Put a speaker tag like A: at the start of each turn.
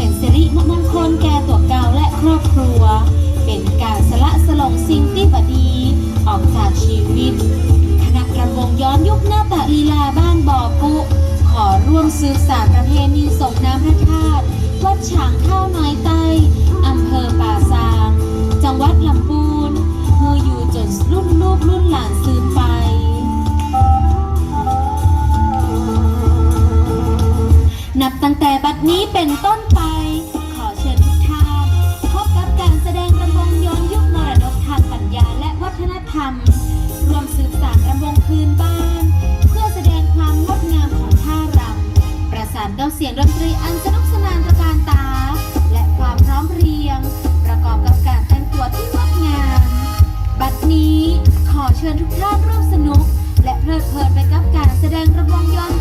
A: เป็นสิริมงคลแก่ตัวเกาและครอบครัว เป็นการสละสลงสิ่งที่บดี ออกจากชีวิต คณะกระวงย้อนยุคหน้าตะลีลาบ้านบ่อกุขอร่วมสืบสานประเพณีส่งน้ำพระธาตุวัดฉางเท่าน้อยใต้อำเภอป่าซาง จังหวัดลำปูนมื่ออยู่จนรุ่นลูกรุ่นหลานสืบไปนับตั้งแต่บัดนี้เป็นต้น กานร่วมสนุก และเพลิดเพลินไปกับการแสดงระบงย้อน